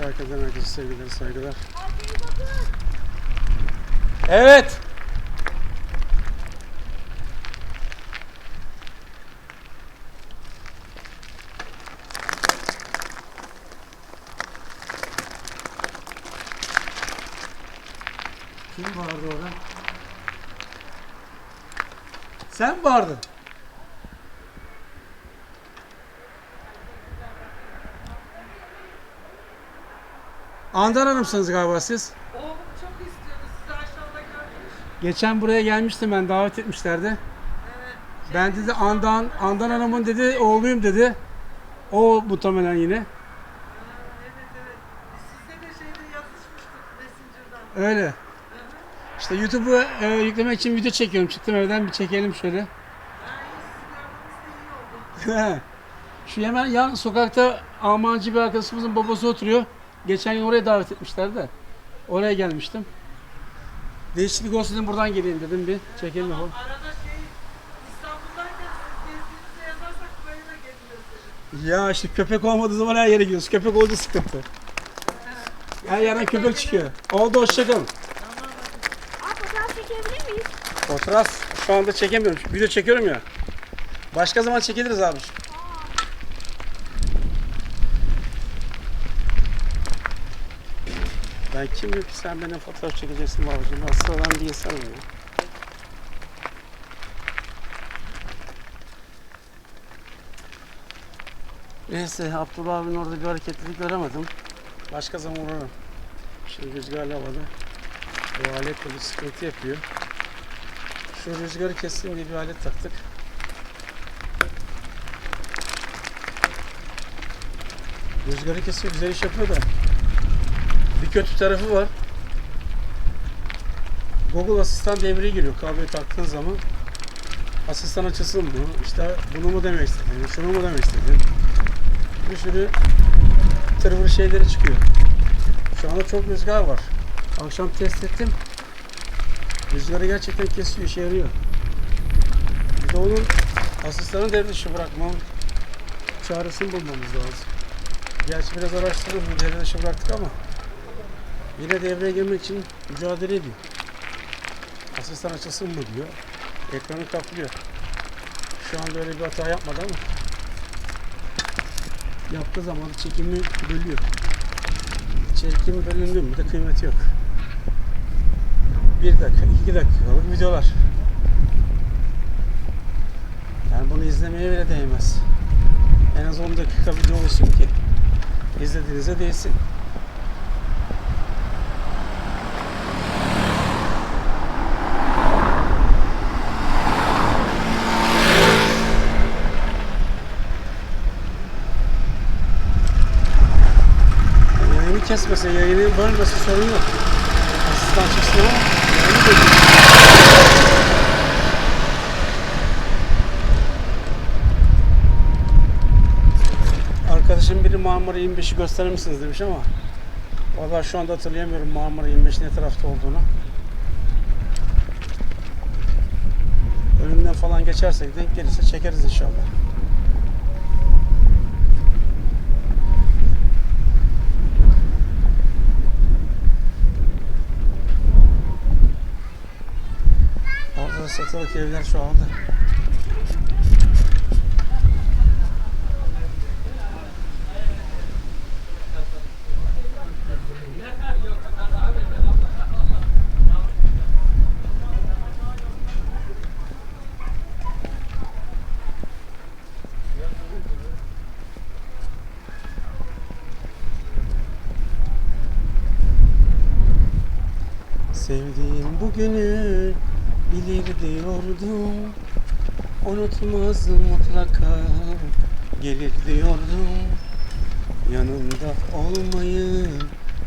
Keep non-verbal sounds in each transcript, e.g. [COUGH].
Şarkıdan herkese sevgiler, saygılar. Evet. Kim bağırdı orada? Sen mi Hanım'sınız galiba siz. Oğlum çok istiyordu. Sizi aşağıda görmüş. Geçen buraya gelmiştim ben davet etmişlerdi. Evet. Ben dedi Andan, Andan Hanım'ın dedi oğluyum dedi. O muhtemelen yine. Evet evet. Sizle de şeyde yazışmıştık Messenger'dan. Öyle. Hı hı. İşte YouTube'u e, yüklemek için video çekiyorum. Çıktım evden bir çekelim şöyle. Ha, iyi sizi gördüğümüz de iyi oldu. [LAUGHS] Şu hemen yan sokakta Almancı bir arkadaşımızın babası oturuyor. Geçen gün oraya davet etmişlerdi de. Oraya gelmiştim. Değişiklik olsun dedim buradan geleyim dedim bir çekelim Tamam, yapalım. arada şey İstanbul'dayken gezdiğinizde yazarsak da. Ya işte köpek olmadığı zaman her yere gidiyoruz. Köpek olunca sıkıntı. Her yerden köpek çıkıyor. Oldu hoşçakalın. Tamam Aa fotoğraf çekebilir miyiz? Fotoğraf şu anda çekemiyorum. Video çekiyorum ya. Başka zaman çekiliriz abi. Ben kimim ki sen benim fotoğraf çekeceksin babacığım. Ben sıradan bir insanım ya. Neyse Abdullah abinin orada bir hareketlilik göremedim. Başka zaman uğrarım. Şimdi rüzgarlı havada. Bu alet böyle sıkıntı yapıyor. Şu rüzgarı kessin diye bir alet taktık. Rüzgarı kesiyor, güzel iş yapıyor da. Bir kötü tarafı var. Google asistan devreye giriyor kabloyu taktığın zaman. Asistan açılsın mı? İşte bunu mu demek istedin? Şunu mu demek istedin? Bir sürü tırvır şeyleri çıkıyor. Şu anda çok rüzgar var. Akşam test ettim. Rüzgarı gerçekten kesiyor, işe yarıyor. Bir de onun asistanı devre dışı bırakmam çaresini bulmamız lazım. Gerçi biraz araştırdım, devre dışı bıraktık ama yine devreye girmek için mücadele ediyor. Asistan açılsın mı diyor. Ekranı kaplıyor. Şu anda öyle bir hata yapmadı ama yaptığı zaman çekimi bölüyor. Çekim bölündü mü de kıymeti yok. Bir dakika, iki dakikalık videolar. Yani bunu izlemeye bile değmez. En az 10 dakika video olsun ki izlediğinize değsin. Kesmese, yayını bölmese sorun yok. Asistan çıksın ama. Arkadaşım biri Marmara 25'i gösterir misiniz demiş ama Vallahi şu anda hatırlayamıyorum Marmara 25 ne tarafta olduğunu. Önünden falan geçersek denk gelirse çekeriz inşallah. Orada da satılık evler şu anda. Sevdiğim bugünü bilir diyordum Unutmaz mutlaka. Gelir diyordum Yanında olmayı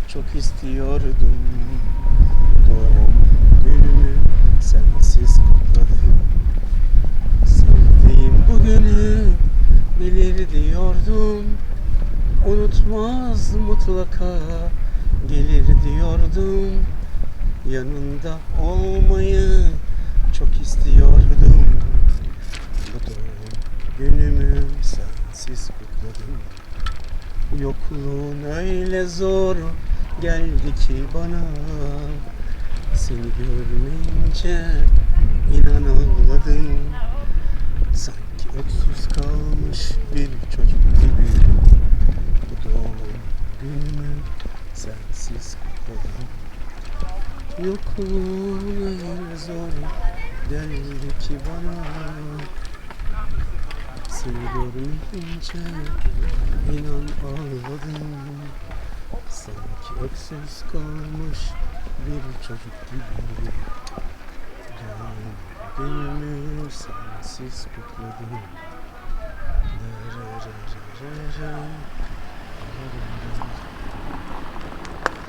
çok istiyordum. Doğum günümü sensiz kutladım. Sevdiğim bugünü bilir diyordum Unutmaz mutlaka. Gelir diyordum Yanında olmayı çok istiyordum Bu günümü sensiz kutladım. Yokluğun öyle zor geldi ki bana. Seni görmeyince inan ağladım Sanki öksüz kalmış bir çocuk gibi. Bu doğum günümü sensiz kutladım. Yokluğun öyle zor geldi ki bana Seni görmeyince inan ağladım Sanki öksüz kalmış bir çocuk gibi günümü sensiz kutladım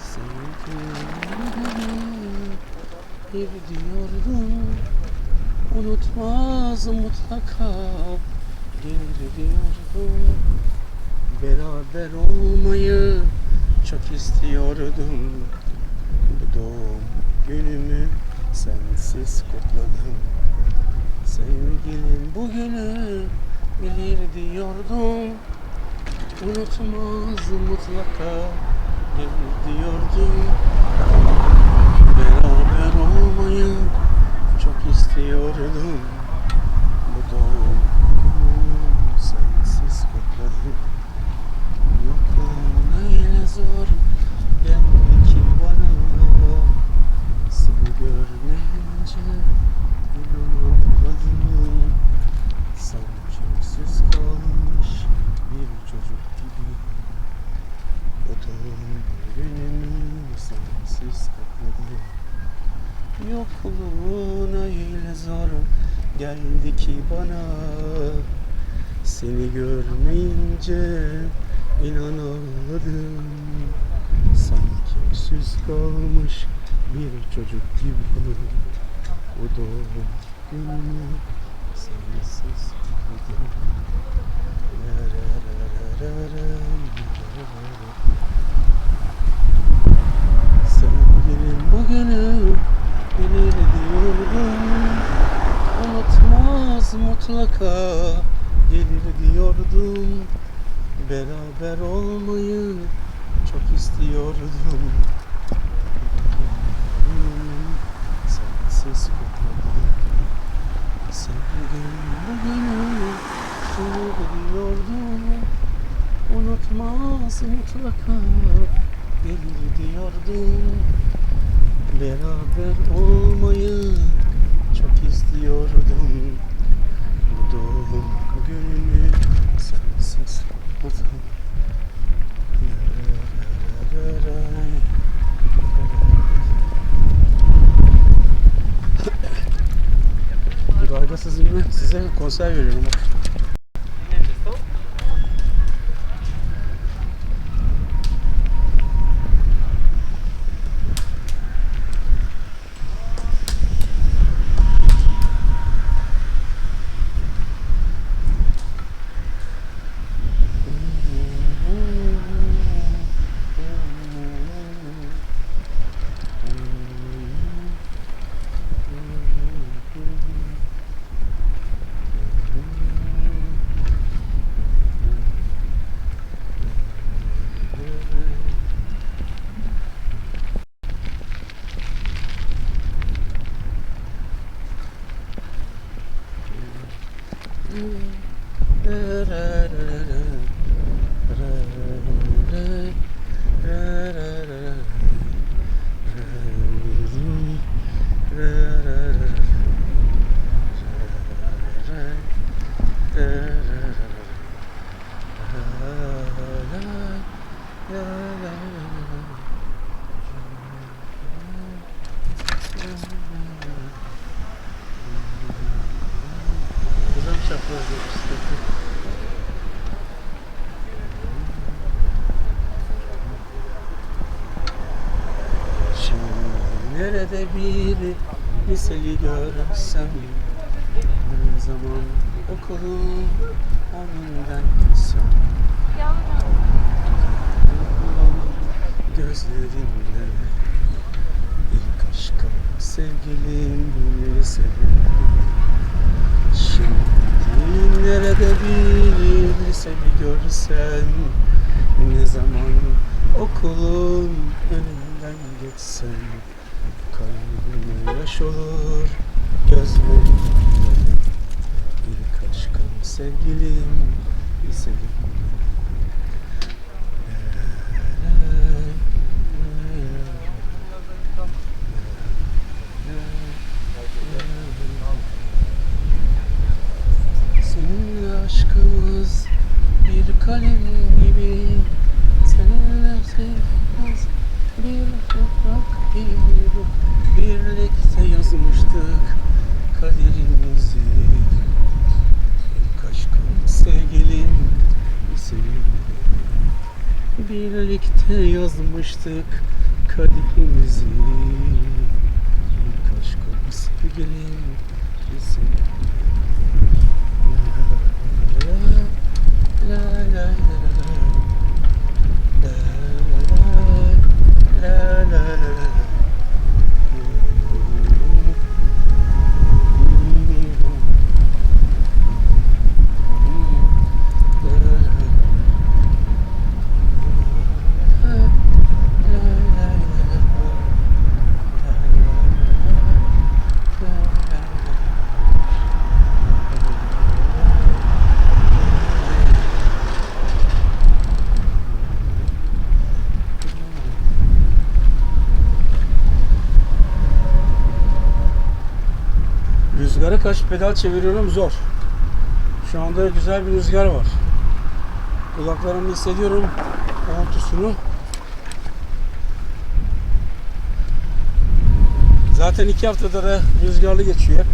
Sanki bir diyordum Unutmaz mutlaka. Gelir diyordum Beraber olmayı çok istiyordum. Bu doğum günümü sensiz kutladım. Sevgilim bugünü bilir diyordum. Unutmaz mutlaka gelir diyordum. Beraber olmayı çok istiyordum Bu doğum günümü sensiz kutladım. Yokluğun öyle zor. Geldi ki bana Seni görmeyince inanamadım Sanki öksüz kalmış bir çocuk gibi. O doğum günümü sensiz kutladım Yokluğun öyle zor geldi ki bana. Seni görmeyince inan ağladım Sanki öksüz kalmış bir çocuk gibi. O doğum günümü sensiz kutladım Sevgilim bugünü bilir diyordum Unutmaz mutlaka gelir diyordum Beraber olmayı çok istiyordum Sensiz kutladım Sevgilim bugünü bilir diyordum Unutmaz mutlaka gelir diyordum Beraber olmayı çok istiyordum Bu doğum günümü sensiz kutladım Galiba size konser veriyorum. Güzel Şimdi nerede bir liseli görsem Bir zaman okulun önünden gitsem. Gözlerimle ilk aşkım sevgilim liseli Şimdi nerede bir seni görsem Ne zaman okulun önünden geçsem Kalbime yaş olur gözlerimde İlk aşkım sevgilim güzelim Seninle aşkımız bir kalem gibi Seninle sevgimiz bir toprak gibi Birlikte yazmıştık kaderimizi İlk aşkım sevgilim senin Birlikte yazmıştık kaderimizi İlk aşkım sevgilim senin La la la la la la la la Rüzgara karşı pedal çeviriyorum zor. Şu anda güzel bir rüzgar var. Kulaklarımda hissediyorum ortusunu. Zaten iki haftada da rüzgarlı geçiyor.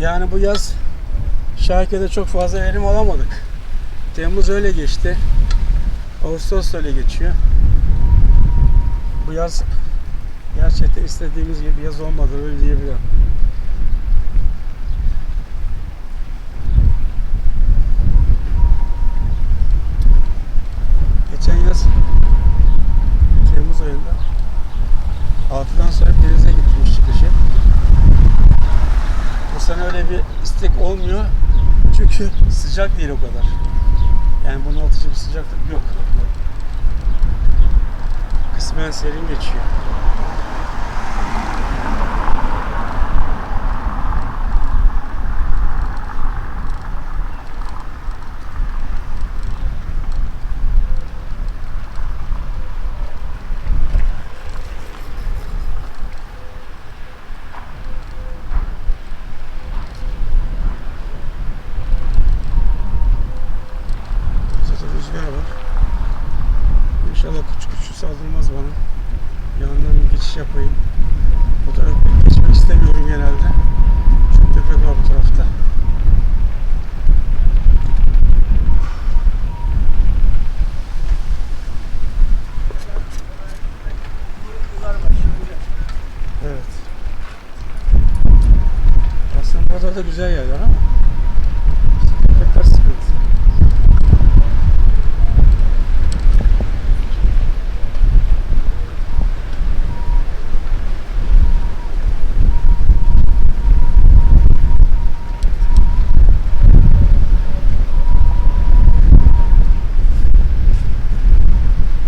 Yani bu yaz Şarkı'da çok fazla verim alamadık. Temmuz öyle geçti. Ağustos öyle geçiyor. Bu yaz gerçekten istediğimiz gibi yaz olmadı öyle diyebilirim. Geçen yaz Temmuz ayında 6'dan sonra denize gitmiş çıkışı. Bu sene öyle bir istek olmuyor. Çünkü sıcak değil o kadar. Yani bunaltıcı bir sıcaklık yok. Kısmen serin geçiyor. Zaten rüzgar var. İnşallah küçük küçük saldırmaz bana. Yanından bir geçiş yapayım. Bu tarafa geçmek istemiyorum genelde. Çünkü köpek var bu tarafta. Evet. Burada da güzel yerler ama köpekler sıkıntı.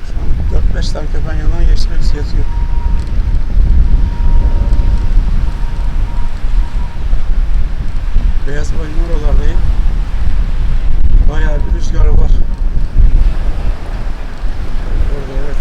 Şu an 4-5 tane köpeğin yanından geçti birisi yatıyor. Beyaz bayın oralardayım. Bayağı bir rüzgar var. Orada evet.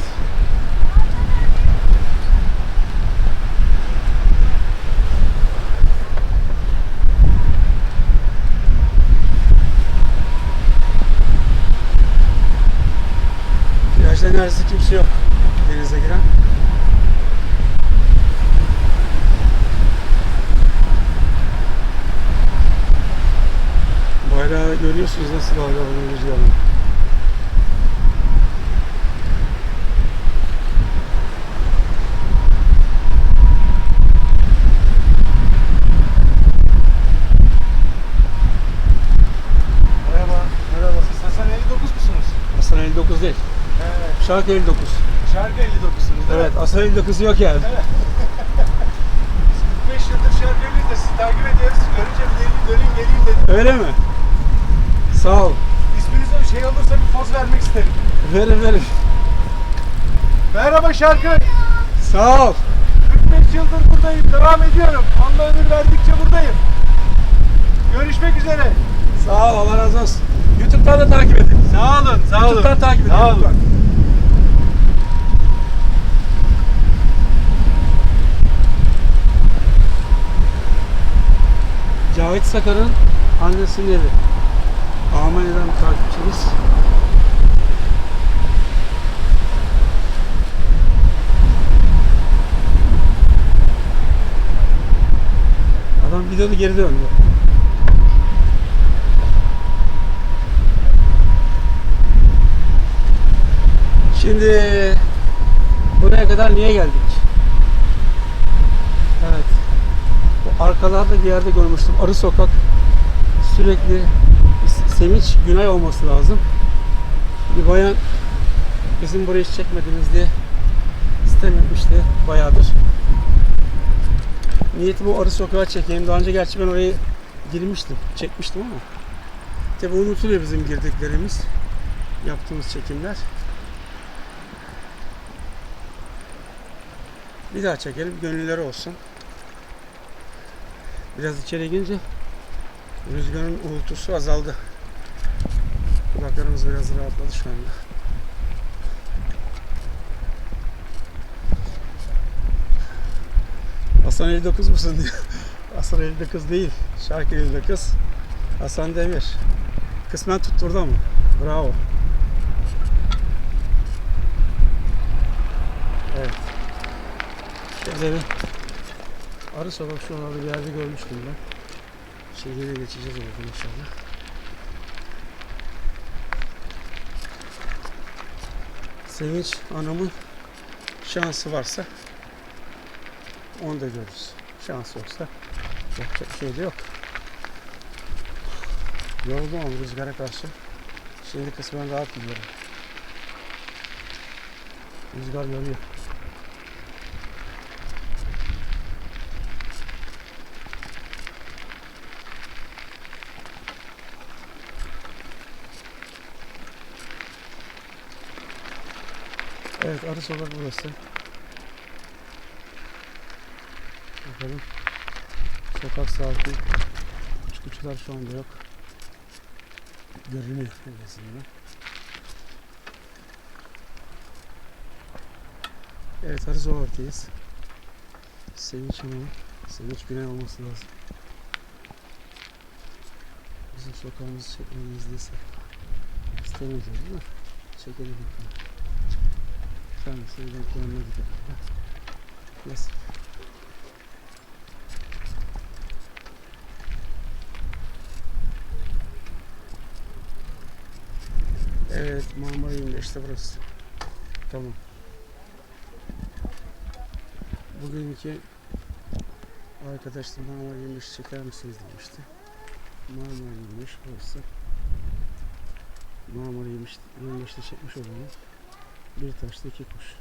Plajda neredeyse kimse yok denize giren. Bayrağı rüzgarla. Merhaba. Merhaba. Siz Hasan 59 musunuz? Hasan 59 değil. Evet. Şarkı 59. Şarkı 59'sunuz. Evet, Hasan 59 yok yani. Biz 45 yıldır şarkı 50'de sizi takip ediyoruz. Görünce bir döneyim geleyim dedim. Öyle mi? Sağ ol. İsminiz şey olursa bir poz vermek isterim. Verin verin. Merhaba şarkı. Sağ ol. 45 yıldır buradayım. Devam ediyorum. Allah ömür verdikçe buradayım. Görüşmek üzere. Sağ ol Allah razı olsun. YouTube'dan da takip edin. Sağ olun. Sağ olun. YouTube'dan takip edin. Sağ olun. YouTube'dan. Cavit Sakar'ın annesinin evi. Almanya'dan takipçimiz. Adam videoda geri döndü. Şimdi buraya kadar niye geldik? Evet. Bu arkalarda bir yerde görmüştüm. Arı sokak. Sürekli Sevinç Günay olması lazım. Bir bayan bizim burayı hiç çekmediniz diye sistem etmişti bayağıdır. Niyetim o arı sokağa çekeyim. Daha önce gerçi ben oraya girmiştim. Çekmiştim ama. Tabi unutuluyor bizim girdiklerimiz. Yaptığımız çekimler. Bir daha çekelim. Gönülleri olsun. Biraz içeri girince rüzgarın uğultusu azaldı. Kulaklarımız biraz rahatladı şu anda. Hasan 59 musun diyor. [LAUGHS] Hasan 59 değil. Şarkı 59. Hasan Demir. Kısmen tutturdu ama. Bravo. Evet. Şöyle arı sokak şuralarda bir yerde görmüştüm ben. Şimdi geçeceğiz oradan inşallah. Sevinç anamın şansı varsa onu da görürüz. Şans yoksa yapacak şey de yok. Yoruldum ama rüzgara karşı. Şimdi kısmen rahat gidiyorum. Rüzgar yoruyor. Evet arı sokak burası. Bakalım. Sokak sakin. Çıkıcılar şu anda yok. Görünüyor en azından. Evet arı sokaktayız. Sevinç Hanım. Sevinç Güney olması lazım. Bizim sokağımızı çekmemizdeyse. İstemeyeceğiz değil mi? Çekelim bakalım. Kendisini renklerine gidelim. Nasıl? Evet Marmara 25 işte burası. Tamam. Bugünkü arkadaşlar Marmara 25 çeker misiniz demişti. Marmara 25 burası. Marmara 25, 25'te çekmiş olalım. Bir taşla iki kuş.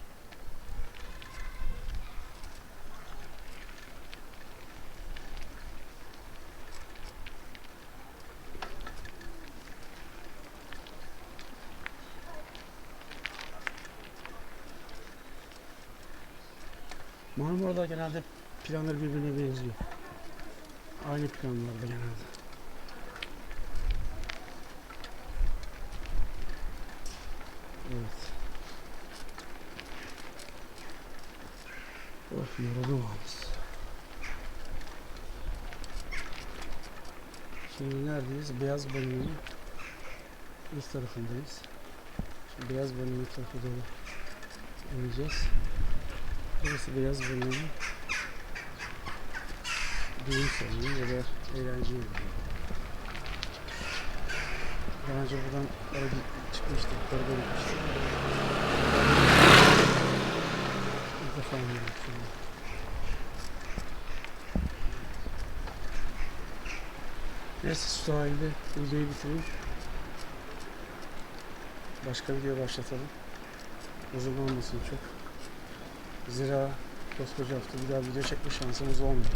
Marmara'da genelde planlar birbirine benziyor. Aynı planlarda genelde. Evet. Of yoruldum ağabey. Şimdi neredeyiz? Beyaz Balon'un üst tarafındayız. Şimdi Beyaz Balon'un tarafı doğru ineceğiz. Burası Beyaz Balon'un düğün salonu ya da eğlence yeri. Daha önce buradan aracı çıkmıştık, doğru gitmiştik. İlk defa oynuyorum şu Neyse şu sahilde videoyu bitireyim. Başka video başlatalım. Uzun olmasın çok. Zira koskoca hafta bir daha video çekme şansımız olmuyor.